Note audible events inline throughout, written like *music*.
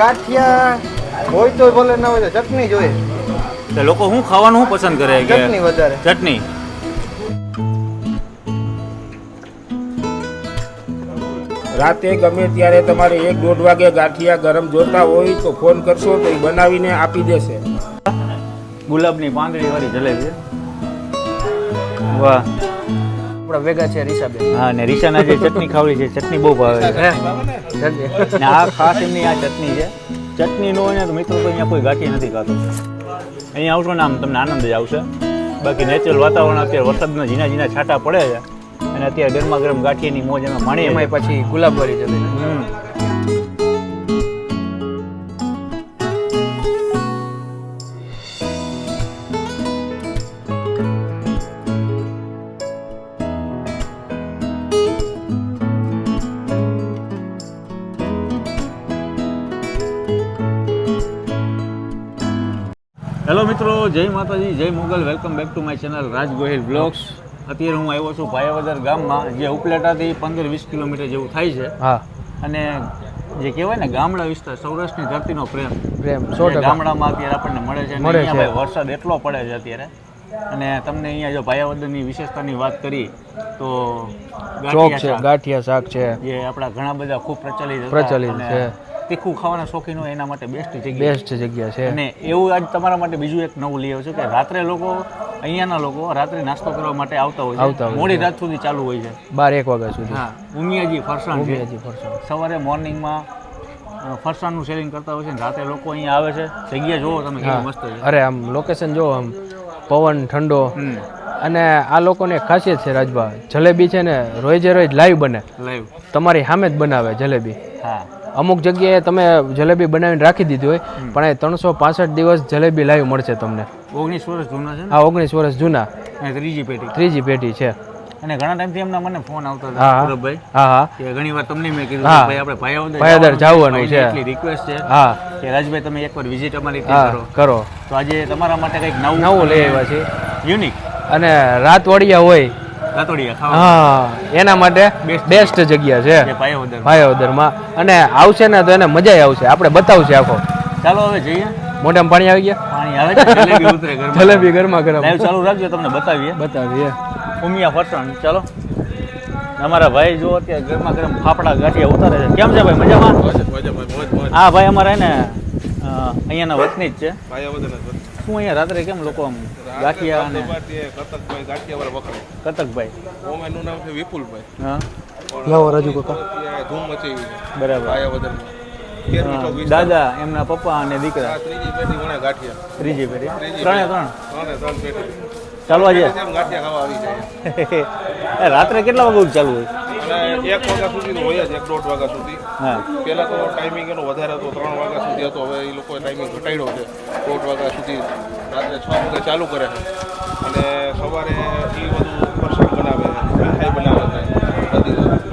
ગાંઠિયા હોય તો ભલે ના હોય તો ચટણી જોઈએ લોકો શું ખાવાનું શું પસંદ કરે કે ચટણી વધારે. ચટણી? રાતે ગમે ત્યારે તમારે એક દોઢ વાગે ગાંઠિયા ગરમ જોતા હોય તો ફોન કરશો તો એ બનાવીને આપી દેશે. ગુલાબની પાંદડી વાળી જલેબી. વાહ. આપણા ભેગા છે રીસાબેન. હા ને રીસાના જે ચટણી ખાવડી છે ચટણી બહુ ભાવે છે. ને આ ખાસ એમની આ ચટણી છે. ચટણી નો હોય ને તો મિત્રો તો અહીંયા કોઈ ગાંઠી નથી ખાતું. અહીંયા આવશો ને આમ તમને આનંદ જ આવશે. બાકી નેચરલ વાતાવરણ અત્યારે વરસાદના ઝીણા ઝીણા છાંટા પડે છે. અને અત્યારે ગરમા ગરમ ગાંઠીની મોજ એમાં માણી છીએ. પછી ગુલાબ ભરી હમ. હેલો મિત્રો જય માતાજી જય Mogal. Welcome back to my channel Raj Gohil vlogs. અત્યારે હું આવ્યો છું ભાયાવદર ગામમાં જે ઉપલેટાથી પંદર વીસ કિલોમીટર જેવું થાય છે. હા. અને જે કહેવાય ને ગામડા વિસ્તાર સૌરાષ્ટ્રની ધરતીનો પ્રેમ. પ્રેમ ગામડામાં અત્યારે આપણને મળે છે મળે છે. વરસાદ એટલો પડે છે અત્યારે. અને તમને અહીંયા જો ભાયાવદરની વિશેષતાની વાત કરી તો ચોક છે ગાંઠિયા શાક છે. જે આપણા ઘણા બધા ખૂબ પ્રચલિત પ્રચલિત છે. તીખું ખાવાના શોખીન હોય એના માટે બેસ્ટ જગ્યા બેસ્ટ જગ્યા છે. અને એવું આજ તમારા માટે બીજું એક નવું લઈ આવ્યો છે કે રાત્રે લોકો અહીંયાના લોકો રાત્રે નાસ્તો કરવા માટે આવતા હોય આવતા હોય મોડી રાત સુધી ચાલુ હોય છે. બાર એક વાગ્યા સુધી. હા ઉમિયાજી ફરસાણ છે. ઉમિયાજી ફરસાણ. સવારે મોર્નિંગમાં ફરસાણનું સેલિંગ કરતા હોય છે ને રાતે લોકો અહીંયા આવે છે. જગ્યા જોવો તમે કેવી મસ્ત છે. અરે આમ લોકેશન જોવો આમ પવન ઠંડો. અને આ લોકોને ખાસિયત છે રાજભા જલેબી છે ને રોજે રોજ લાઈવ બને. લાઈવ તમારી સામે જ બનાવે જલેબી. હા. અમુક જગ્યાએ તમે જલેબી બનાવીને રાખી દીધી હોય પણ એ ત્રણસો પાસઠ દિવસ જલેબી લાઈવ મળશે તમને. ઓગણીસ વર્ષ જૂના છે ને? ઓગણીસ વર્ષ જૂના. ત્રીજી પેટી ત્રીજી પેટી છે. અને ઘણા ટાઈમથી એમના મને ફોન આવતો હતો હા. પૂરબભાઈ હા હા. કે ઘણી વાર તમને મેં કીધું હા. ભાઈ આપણે ભાયાવદર ભાયાવદર જવાનું છે. એટલી રિક્વેસ્ટ છે હા. કે રાજભાઈ તમે એકવાર વિઝિટ અમારી કરો. કરો. તો આજે તમારા માટે કંઈક નવું નવું લઈ આવ્યા છે યુનિક અને રાત વડિયા હોય હા એના માટે બેસ્ટ જગ્યા. છે. ભાયાવદર અને આવશે ને તો એને મજા આવશે. આપણે બતાવશે આખો. ચાલો હવે જઈએ. મોઢામાં પાણી આવી ગયા? પાણી આવે છે ઉતરે જલેબી ગરમા ગરમ. ચાલુ રાખજો તમને બતાવીએ. બતાવીએ. ઉમિયા ફરસાણ. ચાલો. અમારા ભાઈ જો અત્યારે ગરમા ગરમ ફાફડા ગાંઠિયા ઉતારે છે. કેમ છે ભાઈ? મજામાં? હા ભાઈ અમારા ને અહીંયાના વતની જ છે. શું અહીંયા રાત્રે કેમ લોકો આમ ગાંઠિયા અને કતકભાઈ ગાંઠિયાવાળા વખણે કતકભાઈ. ઓમ એનું નામ છે વિપુલભાઈ. હા. લાવો રાજુ કાકા. ધૂમ મચી બરાબર. આયા વિસ્તાર. દાદા એમના પપ્પા અને દીકરા. ત્રીજી પેઢી વણે ગાંઠિયા. ત્રીજી પેઢી ત્રણે ત્રણ? ત્રણે ત્રણ પેઢી ચાલવા જાય ગાંઠિયા ખાવા આવી જાય. *laughs* રાત્રે કેટલા વાગે ચાલુ હોય? અને એક વાગ્યા સુધી તો હોય જ એક દોઢ વાગ્યા સુધી. હા. પહેલા તો ટાઈમિંગ એનો વધારે હતો ત્રણ વાગ્યા સુધી હતો હવે એ લોકોએ ટાઈમિંગ ઘટાડ્યો છે. દોઢ વાગ્યા સુધી રાત્રે છ વાગે ચાલુ કરે છે. અને સવારે એ બધું ફરસાણ બનાવે મીઠાઈ બનાવે છે. બધી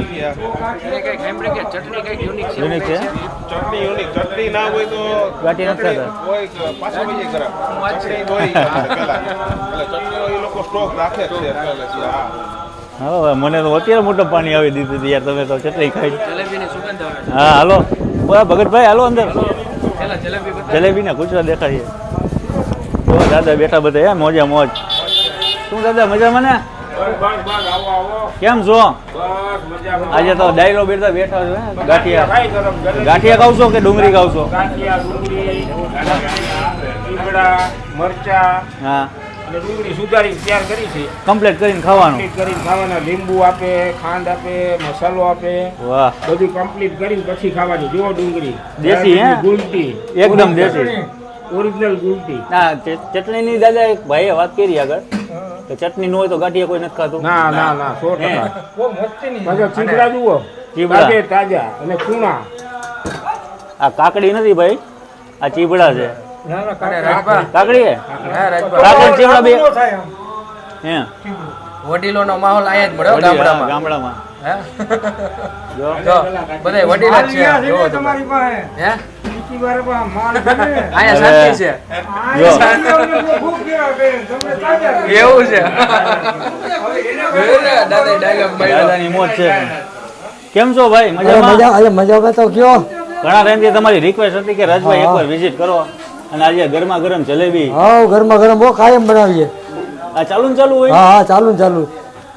અંગૂઠિયા ગાંઠિયા યુનિક છે? ચટણી યુનિક ચટણી ના હોય તો ગાંઠિયા નથી ચટણી હોય પાછા વહી જાય ચટણી હોય એટલે ચટણીનો એ લોકો સ્ટોક રાખે છે હા. મને તો અત્યારે મોટો પાણી આવી દીધું યાર તમે તો ચટણી ખાઈ. હા હાલો. બોલા ભગતભાઈ હાલો અંદર. જલેબી ને કુચરા દેખાય છે. દાદા બેઠા બધા હે મોજે મોજ. શું દાદા મજામાં ને? કેમ છો? આજે તો ડાયરો બેઠા બેઠા છો ગાંઠિયા. ગાંઠિયા ખાવ છો કે ડુંગળી ખાવ છો મરચા. હા. ડુંગળી સુધારી તૈયાર કરી છે. કમ્પ્લીટ કરીને ખાવાનું. કરીને ખાવાના. લીંબુ આપે ખાંડ આપે મસાલો આપે. વાહ. બધું કમ્પ્લીટ કરીને પછી ખાવાની. જુઓ ડુંગળી. દેશી, હે? ગુલટી. એકદમ દેશી. ઓરિજિનલ ગુલટી. ના ચટણીની દાદા એક ભાઈએ વાત કરી આગળ. કે ચટણી ન હોય તો ગાંઠિયા કોઈ નથી ખાતું. ના ના ના સો ટકા. ચીકડા જુઓ. ચીબડા. તાજા અને કુણા આ કાકડી નથી ભાઈ. આ ચીબડા છે. કાકડી. હે કાકડી ચીબડા બે. હે? વડીલો નો માહોલ અહીંયા જ મળ્યો ગામડામાં. ગામડામાં. હે? જો. બધા વડીલા જ છે. તમારી પાસે? હે? એવું છે. દાદાની મોજ છે. કેમ છો ભાઈ? મજામાં? મજા મજામાં તો કયો. ઘણા ટાઈમથી તમારી રિક્વેસ્ટ હતી કે રાજભાઈ એકવાર વિઝિટ કરો. અને આજે ગરમા ગરમ જલેબી. હા ગરમા ગરમ બહુ કાયમ બનાવીએ. આ ચાલુ ને ચાલુ હોય? હા હા ચાલુ ને ચાલુ.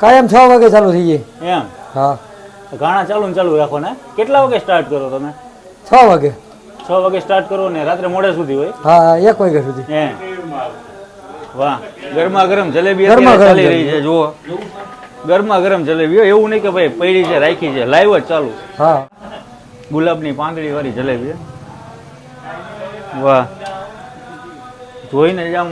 કાયમ છ વાગે ચાલુ થઈ જાય. એમ? હા. ઘણા ચાલુ ને ચાલુ રાખો ને. કેટલા વાગે સ્ટાર્ટ કરો તમે? છ વાગે. છ વાગે સ્ટાર્ટ કરો ને રાત્રે મોડે સુધી હોય. હા હા, એક વાગ્યા સુધી. હે. વાહ. ગરમા ગરમ જલેબી ગરમા ચાલી રહી છે જુઓ. ગરમા ગરમ જલેબી. એવું નહીં કે ભાઈ પડી છે રાખી છે લાઈવ જ ચાલુ. હા. ગુલાબની પાંદડી વાળી જલેબી. વાહ. જોઈને જ આમ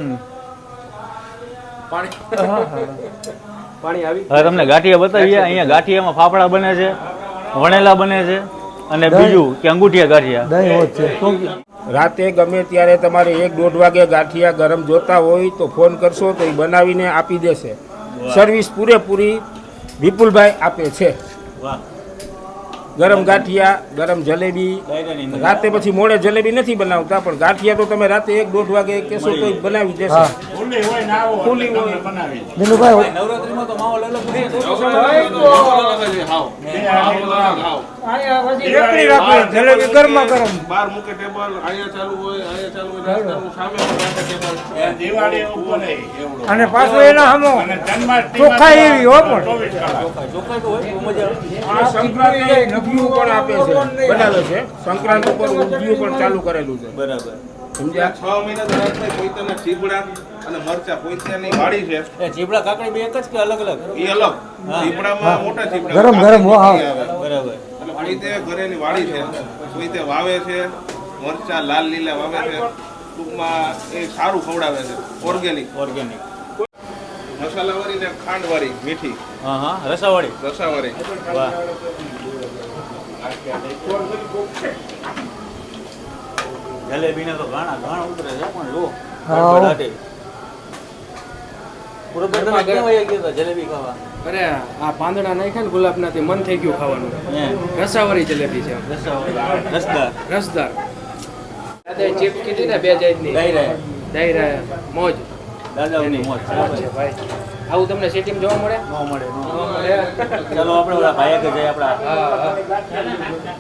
હવે તમને ગાંઠિયા બતાવીએ અહીંયા ગાંઠિયામાં ફાફડા બને છે વણેલા બને છે. અને બીજું કે અંગૂઠિયા ગાંઠિયા. દહીં હોત છે. શું રાતે ગમે ત્યારે તમારે એક દોઢ વાગે ગાંઠિયા ગરમ જોતા હોય તો ફોન કરશો તો એ બનાવીને આપી દેશે. સર્વિસ પૂરેપૂરી વિપુલભાઈ આપે છે. વાહ. ગરમ ગાંઠિયા ગરમ જલેબી રાતે પછી મોડે જલેબી નથી બનાવતા પણ ગાંઠિયા તો તમે રાતે એક દોઢ વાગે કેસો તો બનાવી દેશો. ખુલ્લી હોય દિનુભાઈ નવરાત્રીમાં તો હોય છે. જલેબી ગરમા ગરમ. બહાર મૂકે ટેબલ અહીંયા ચાલુ હોય અહીંયા ચાલુ હોય નાસ્તાનું સામે રાખે ટેબલ. અને પાછું એના સામો ચોખ્ખાઈ એવી હો પણ. ચોખ્ખાઈ તો હોય, મજા આવે. આ પણ આપે છે. બનાવે છે. સંક્રાંતિ પર ઉભિયું પણ ચાલુ કરેલું છે. બરાબર. સમજ્યા? છ મહિના તો રાતના પોઈતાના ચીબડા અને મરચા પોઈતાની વાડી છે. એ ચીબડા કાકડી બે એક જ કે અલગ અલગ? એ અલગ. ચીબડામાં મોટા ચીબડા. ગરમ ગરમ હા. બરાબર. અને પોઈતે ઘરેની વાડી છે. પોઈતે વાવે છે મરચા લાલ લીલા વાવે છે. ટૂંકમાં એ સારું ખવડાવે છે. ઓર્ગેનિક. ઓર્ગેનિક. મસાલાવાળી ને ખાંડવાળી મીઠી. હા હા. રસાવાળી. રસાવાળી. વાહ. જલેબીને તો ઘાણા ઘાણા ઉતરે છે પણ જો જલેબી મન થઈ ગયું ખાવાનું. રસાવાળી જલેબી છે. રસદાર. રસદાર. ચીપ કીધી ને બે ડાયરા મોજ. દાદાઓની મોજ છે ભાઈ. આવું તમને સિટીમાં જોવા મળે? ન મળે ન મળે. ચાલો આપણે ઓલા ભાઈ કે જઈએ આપણા હા હા.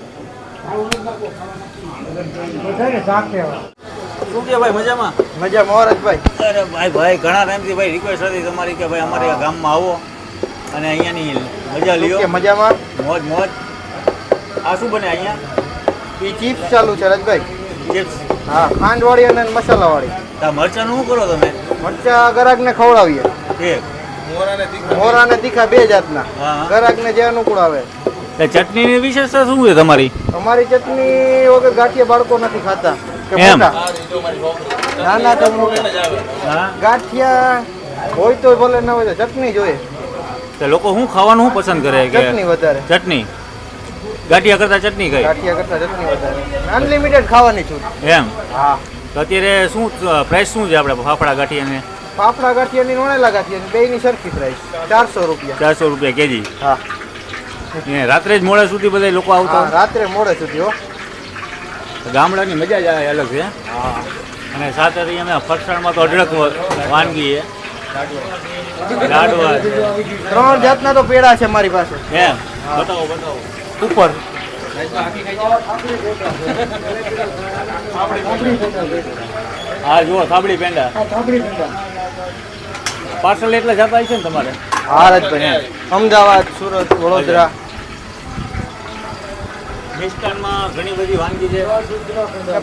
શું કે ભાઈ મજામાં? મજા મોહરાજભાઈ અરે ભાઈ ભાઈ ઘણા ટાઈમથી ભાઈ રિક્વેસ્ટ હતી તમારી કે ભાઈ અમારે આ ગામમાં આવો અને અહીંયાની મજા લ્યો. મજામાં? મોજ મોજ. આ શું બને અહીંયા? એ ચિપ્સ ચાલુ છે રાજભાઈ. ચિપ્સ હા ખાંડવાળી અને મસાલાવાળી. તા શું કરો તમે? મરચા ગરાકને ખવડાવીએ. એક. મોરા અને તીખા બે જાતના. હા. ગરાકને જે અનુકૂળ આવે. એ ચટણીની વિશેષતા શું છે તમારી? અમારી ચટણી વગર ગાંઠિયા બાળકો નથી ખાતા. કે એમ. મોટા. નાના તો ગાંઠિયા હોય તો ભલે ના હોય તો ચટણી જોઈએ તો લોકો શું ખાવાનું શું પસંદ કરે કે ચટણી વધારે. ચટણી? ગાંઠિયા કરતા ચટણી ખાય. ગાંઠિયા કરતા ચટણી વધારે. અનલિમિટેડ ખાવાની છૂટ એમ? હા. તો અત્યારે શું પ્રાઇસ શું છે આપણે ફાફડા ગાંઠિયાને? ફાફડા ગાંઠિયાની નોણેલા ગાંઠિયાની બેયની સરખી પ્રાઇસ ચારસો રૂપિયા. ચારસો રૂપિયા કેજી? હા. રાત્રે જ મોડે સુધી બધા લોકો આવતા રાત્રે મોડે સુધી હો. ગામડાની મજા જ આવે અલગ છે અને સાથે અમે ફરસાણમાં તો અઢળક વાનગી છે. ત્રણ જાતના તો પેડા છે મારી પાસે. એમ? બતાવો બતાવો. ઉપર. હા જુઓ થાબડી પેંડા. પાર્સલ એટલે જતા છે ને તમારે? હા રાજભાઈ અમદાવાદ સુરત વડોદરા. મિષ્ટાનમાં ઘણી બધી વાનગી છે.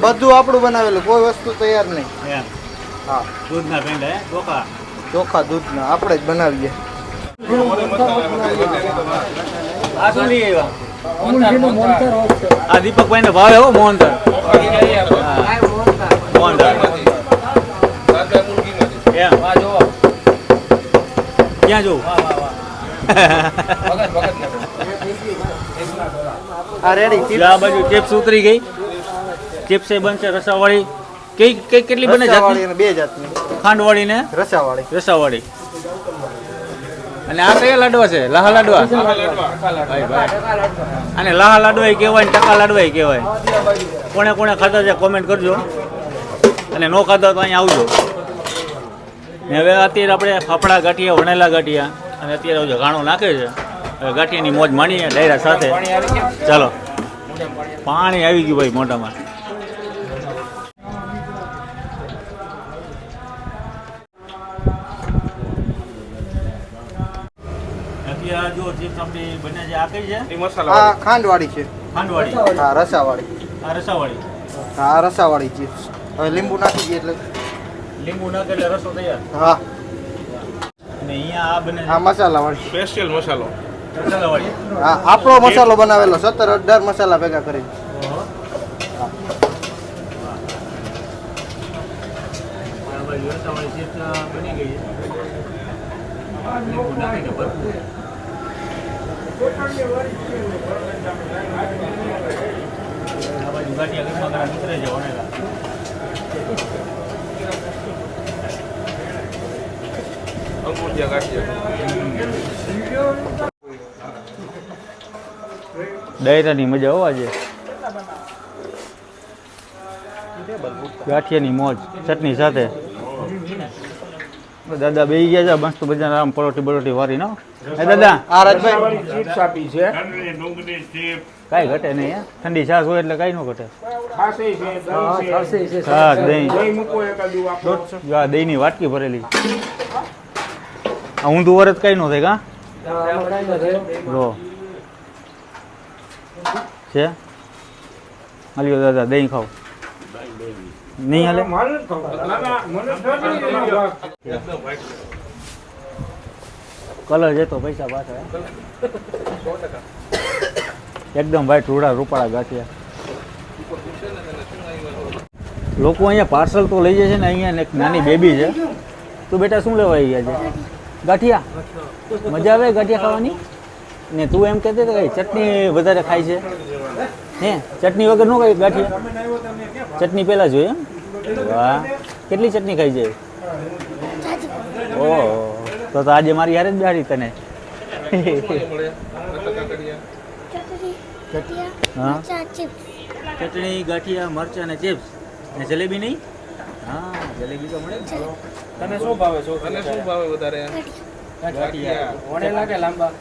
બધું આપણું બનાવેલું કોઈ વસ્તુ તૈયાર નહીં. હા. દૂધના પેંડા ચોખા? ચોખા દૂધના આપણે જ બનાવીએ. આ શું લઈ આવ્યા? આ દીપકભાઈ ને ભાવે હો મોહનથાળ? મોહન એમ. ક્યાં જવું આ રેડી આ બાજુ ચિપ્સ ઉતરી ગઈ. ચિપ્સ એ બનશે રસાવાળી. કઈ કઈ કેટલી બને જાતની? બે જાતની. ખાંડવાળી ને રસાવાળી. રસાવાળી. અને આ કયા લાડવા છે? લાહા લાડવા? ભાઈ ભાઈ. અને લાહા લાડવા કહેવાય ને ટકા લાડવા કહેવાય. કોણે કોણે ખાધા છે કોમેન્ટ કરજો. અને નો ખાધા તો અહીંયા આવજો. ને હવે અત્યારે આપણે ફાફડા ગાંઠિયા વણેલા ગાંઠિયા અને અત્યારે જો ઘાણો નાખે છે. ગાંઠિયાની મોજ માણીએ ડાયરા સાથે. ચાલો. પાણી આવી ગયું ભાઈ મોઢામાં. જો ચિપ્સ આપણી બને છે આ કઈ છે મસાલા ખાંડવાળી છે. ખાંડવાળી. હા રસાવાળી. આ રસાવાળી. હા રસાવાળી ચિપ્સ હવે લીંબુ નાખી દઈએ એટલે લીંબુ નાખે રસો તૈયાર. હા. અને અહીંયા આ બને આ મસાલાવાળી સ્પેશિયલ મસાલો. મસાલાવાળી હા આપણો મસાલો બનાવેલો સત્તર અઢાર મસાલા ભેગા કરી બની ગઈ છે. લીંબુ નાખીને ભરપૂર. આ બાજુ ગાંઠિયા ગરમા ગરમ ઉતરે છે વણેલા. જ્યાં ગાંઠિયા ડાયરાની મજા હોવા આજે. ગાંઠિયાની મોજ ચટણી સાથે. દાદા બે ગયા છે મસ્ત બધા આમ પરોટી બરોટી વારી નો એ દાદા આ રાજભાઈ. ચિપ્સ આપી છે ડુંગળી ઘટે નહીં. ઠંડી છાશ હોય એટલે કાંઈ ન ઘટે. હા દહીં. દહીં દહીંની વાટકી ભરેલી. ઊંધું વરત કઈ ન થાય, કા? છે? હાલ્યો દાદા, દહીં ખાવ નહીં હાલે કલર જતો પૈસા પાછા એકદમ ભાઈ ટુડા રૂપાળા ગાંઠિયા. લોકો અહીંયા પાર્સલ તો લઈ જાય છે ને, અહીંયા એક નાની બેબી છે. તો બેટા શું લેવા આવી ગયા છે? ગાંઠિયા? મજા આવે ગાંઠિયા ખાવાની? ને તું એમ કહેતી હતી કે ચટણી વધારે ખાય છે. હે? ચટણી વગર ન ખાઈ ગાંઠિયા? ચટણી પહેલાં જોઈએ એમ? વાહ. કેટલી ચટણી ખાઈ જાય ઓહો. તો તો આજે મારી યાર જ બેહાડી તને. હા? ચટણી ગાંઠિયા મરચાં અને ચિપ્સ ને જલેબી નહીં? હા જલેબી તો મળે ને. તને શું ભાવે છો અને શું ભાવે વધારે? વણેલા કે લાંબા?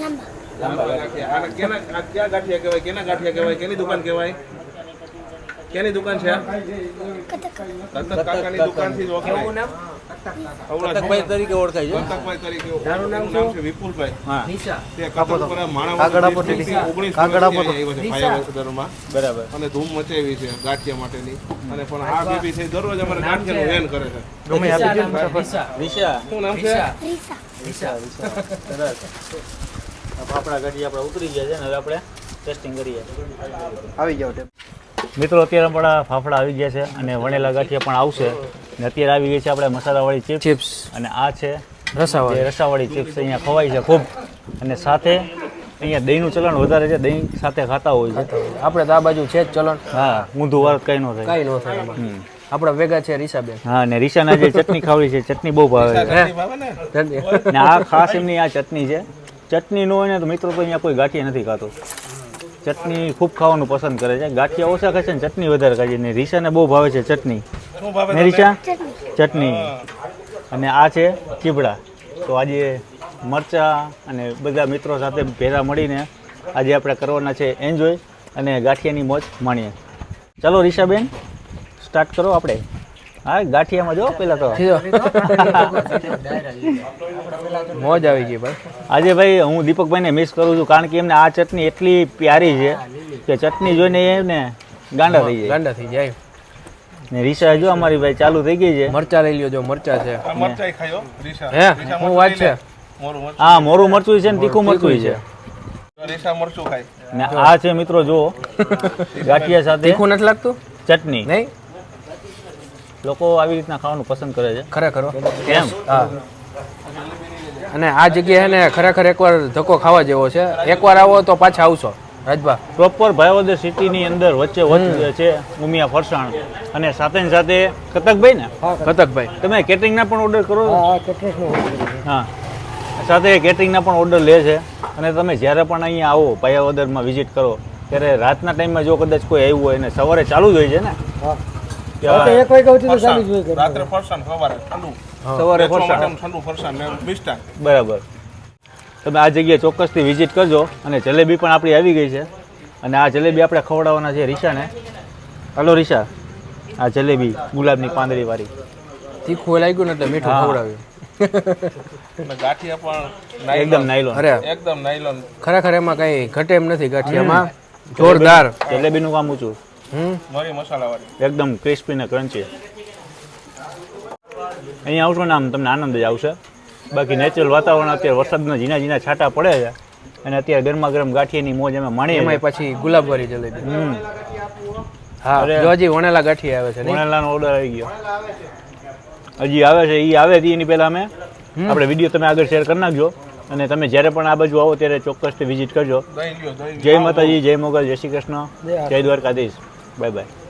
લાંબા. ગાંઠિયા. આને કેના આ ક્યાં ગાંઠિયા કહેવાય? કેના ગાંઠિયા કહેવાય? કેની દુકાન કહેવાય? કેની દુકાન છે જ. અવળા કટકભાઈ તરીકે ઓળખાય છે. દત્તકભાઈ તરીકે એનું નામ છે વિપુલભાઈ. હા. તે કટકપરા માણાવદર કાગળ આપો districtથી ટીડી. 19 કાગળ આપો તો. વર્ષથી અહીંયા આવ્યા છે ભાયાવદર બરાબર. અને ધૂમ મચાવી છે ગાંઠિયા માટેની. અને પણ આ બેબી છે દરરોજ અમારે ગાંઠિયાનું વેન કરે છે. ગમે આપી દે ને સફર. રીશા શું નામ છે? રીશા રીશા સરસ. આપણા ગાડી આપણે ઉતરી ગયા છે ને હવે આપણે ટેસ્ટિંગ કરીએ. આવી જાવ મિત્રો અત્યારે આપણા ફાફડા આવી ગયા છે અને વણેલા ગાંઠિયા પણ આવશે. ને અત્યારે આવી ગઈ છે આપણે મસાલાવાળી ચિપ્સ. ચિપ્સ. અને આ છે રસાવાળી. રસાવાળી ચિપ્સ અહીંયા ખવાય છે ખૂબ. અને સાથે અહીંયા દહીંનું ચલણ વધારે છે દહીં સાથે ખાતા હોય છે. આપણે તો આ બાજુ છે જ ચલણ. હા ઊંધું વાર કંઈ ન થાય. કંઈ ન થાય આપણા ભેગા છે રીસાબેન. હા ને રીસાના જે ચટણી ખાવી છે ચટણી બહુ ભાવે છે. ને આ ખાસ એમની આ ચટણી છે. ચટણી ન હોય ને તો મિત્રો તો અહીંયા કોઈ ગાંઠી નથી ખાતો. ચટણી ખૂબ ખાવાનું પસંદ કરે છે. ગાંઠિયા ઓછા ખાય છે ને ચટણી વધારે ખાય છે. ને રીસાને બહુ ભાવે છે ચટણી. ને રીસા? ચટણી. અને આ છે ચીબડા. તો આજે મરચા અને બધા મિત્રો સાથે ભેગા મળીને આજે આપણે કરવાના છે એન્જોય અને ગાંઠિયાની મોજ માણીએ. ચાલો રીશાબેન સ્ટાર્ટ કરો આપણે. હા ગાંઠિયામાં જો પેલા તો. મોજ આવી ગઈ ભાઈ. આજે ભાઈ હું દીપકભાઈને મિસ કરું છું કારણ કે એમને આ ચટણી એટલી પ્યારી છે કે ચટણી જોઈને એમને ગાંડા થઈ જાય. ગાંડા થઈ જાય. ને રીસા જો અમારી ભાઈ ચાલુ થઈ ગઈ છે. મરચા લઈ લ્યો જો મરચા છે. આ ખાયો રીસા. હે હું વાત છે? મોરું હા મોરું મરચું છે ને તીખું મરચું છે. રીસા મરચું ખાય. ને આ છે મિત્રો જો *laughs* ગાંઠિયા સાથે તીખું નથી લાગતું? ચટણી. નહીં? લોકો આવી રીતના ખાવાનું પસંદ કરે છે. ખરેખર એમ કેમ? હા. અને આ જગ્યાએ ને ખરેખર એકવાર ધક્કો ખાવા જેવો છે. એકવાર આવો તો પાછા આવશો રાજભા. પ્રોપર ભાવદર સિટીની અંદર વચ્ચે વચ્ચે છે ઉમિયા ફરસાણ. અને સાથે ને સાથે કતકભાઈ ને? કતકભાઈ. તમે કેટરિંગના પણ ઓર્ડર કરો છો? હા હા સાથે કેટરિંગના પણ ઓર્ડર લે છે. અને તમે જ્યારે પણ અહીંયા આવો પાયાવદરમાં વિઝિટ કરો ત્યારે રાતના ટાઈમમાં જો કદાચ કોઈ આવ્યું હોય ને સવારે ચાલુ જ હોય છે ને? હા. કે તો એક વાગ્યા સુધી તો ચાલુ જ રાત્રે ફરસાણ સવારે ઠંડુ. સવારે ફરસાણ. ઠંડુ ફરસાણ ને મિષ્ટાન. બરાબર. તમે આ જગ્યાએ ચોક્કસથી વિઝિટ કરજો અને જલેબી પણ આપણી આવી ગઈ છે. અને આ જલેબી આપણે ખવડાવવાના છે રીશાને હલો રીશા આ જલેબી ગુલાબની પાંદડી વાળી તીખું લાગ્યું ને એટલે મીઠું ખવડાવ્યું. ગાંઠિયા પણ એકદમ નાયલોન. અરે. એકદમ નાયલોન. ખરેખર એમાં કઈ ઘટે એમ નથી ગાંઠિયામાં. જોરદાર. જલેબીનું કામ ઊંચું. મરી મસાલાવાળી. એકદમ ક્રિસ્પી ને ક્રન્ચી અહીંયા આવશો ને આમ તમને આનંદ જ આવશે. બાકી નેચરલ વાતાવરણ અત્યારે વરસાદના ઝીણા ઝીણા છાંટા પડે છે અને અત્યારે ગરમા ગરમ ગાંઠિયાની મોજ અમે માણીએ એમાં પછી ગુલાબવાળી જલેબી. હમ. હા જોજી હજી વણેલા ગાંઠિયા આવે છે વણેલાનો ઓર્ડર આવી ગયો. હજી આવે છે એ આવે એની પહેલાં અમે. આપણે વીડિયો તમે આગળ શેર કરી નાખજો અને તમે જ્યારે પણ આ બાજુ આવો ત્યારે ચોક્કસથી વિઝિટ કરજો. જય માતાજી જય મોગલ જય શ્રી કૃષ્ણ જય દ્વારકાધીશ. Bye bye.